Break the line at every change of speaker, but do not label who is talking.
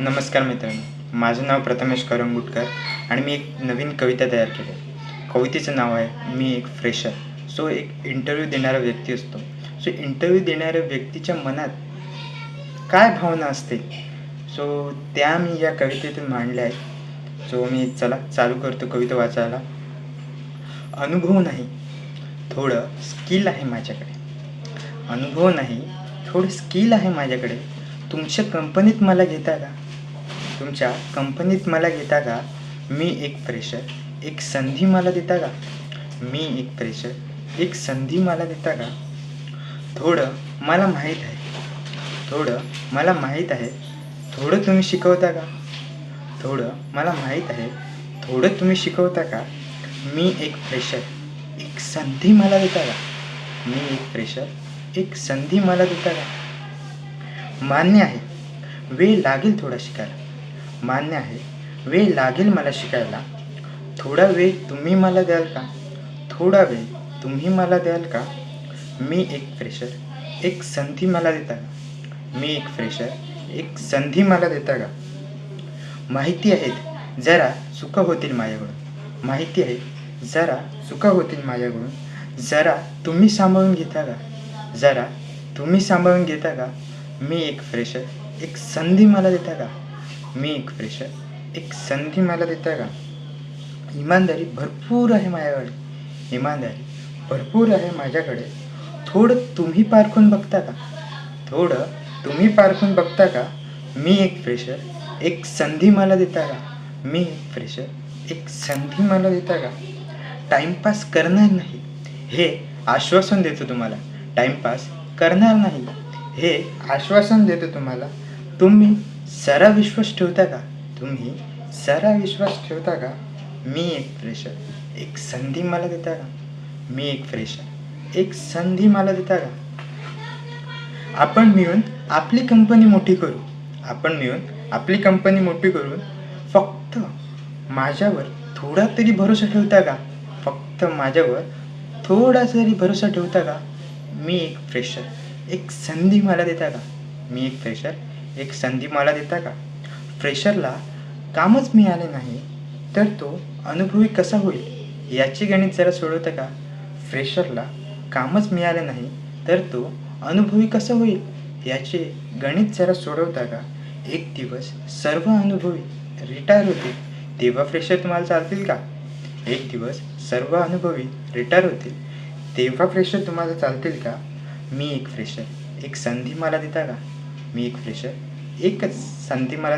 नमस्कार मित्रांनो. माझं नाव प्रथमेश करंगुटकर आणि मी एक नवीन कविता तयार केली आहे. कवितेचं नाव आहे मी एक फ्रेशर सो एक इंटरव्ह्यू देणारा व्यक्ती असतो. सो इंटरव्ह्यू देणाऱ्या व्यक्तीच्या मनात काय भावना असते? सो त्या मी या कवितेतून मांडल्या आहेत. सो मी चला चालू करतो कविता वाचायला. अनुभव नाही थोडं स्किल आहे माझ्याकडे. अनुभव नाही थोडं स्किल आहे माझ्याकडे. तुमच्या कंपनीत मला घेता का? तुमच्या कंपनीत मला घेता का? मी एक फ्रेशर एक संधी मला देता का? मी एक फ्रेशर एक संधी मला देता का? थोडं मला माहीत आहे. थोडं मला माहीत आहे. थोडं तुम्ही शिकवता का? थोडं मला माहीत आहे. थोडं तुम्ही शिकवता का? मी एक फ्रेशर एक संधी मला देता का? मी एक फ्रेशर एक संधी मला देता का? मान्य आहे. वेळ लागेल थोडा शिकायला. मान्य आहे. वेळ लागेल मला शिकायला. थोडा वेळ तुम्ही मला द्याल का? थोडा वेळ तुम्ही मला द्याल का? मी एक फ्रेशर एक संधी मला देता का? मी एक फ्रेशर एक संधी मला देता का? माहिती आहेत जरा चुका होतील माझ्याकडून. माहिती आहे जरा चुका होतील माझ्याकडून. जरा तुम्ही सांभाळून घेता का? जरा तुम्ही सांभाळून घेता का? मी एक फ्रेशर एक संधी मला देता का? मी एक फ्रेशर एक संधी मला देता का? इमानदारी भरपूर आहे माझ्याकडे. इमानदारी भरपूर आहे माझ्याकडे. थोडं तुम्ही पारखून बघता का? थोडं तुम्ही पारखून बघता का? मी एक फ्रेशर एक संधी मला देता का? मी एक फ्रेशर एक संधी मला देता का? टाईमपास करणार नाही. हे आश्वासन देतो तुम्हाला. टाईमपास करणार नाही. हे आश्वासन देतो तुम्हाला. तुम्ही सारा विश्वास ठेवता का? तुम्ही सारा विश्वास ठेवता का? मी एक फ्रेशर एक संधी मला देता का? मी एक फ्रेशर एक संधी मला देता का? आपण मिळून आपली कंपनी मोठी करू. आपण मिळून आपली कंपनी मोठी करून फक्त माझ्यावर थोडा तरी भरोसा ठेवता का? फक्त माझ्यावर थोडा तरी भरोसा ठेवता का? मी एक फ्रेशर एक संधी मला देता का? मी एक फ्रेशर एक संधी मला देता का? फ्रेशरला कामच मिळाले नाही तर तो अनुभवी कसा होईल? याची गणित जरा सोडवतं का? फ्रेशरला कामच मिळाले नाही तर तो अनुभवी कसा होईल? याचे गणित जरा सोडवता का? एक दिवस सर्व अनुभवी रिटायर होतील तेव्हा फ्रेशर तुम्हाला चालतील का? एक दिवस सर्व अनुभवी रिटायर होतील तेव्हा फ्रेशर तुम्हाला चालतील का? मी एक फ्रेशर एक संधी मला देता का? मी एक फ्रेशर. एकच संधी मला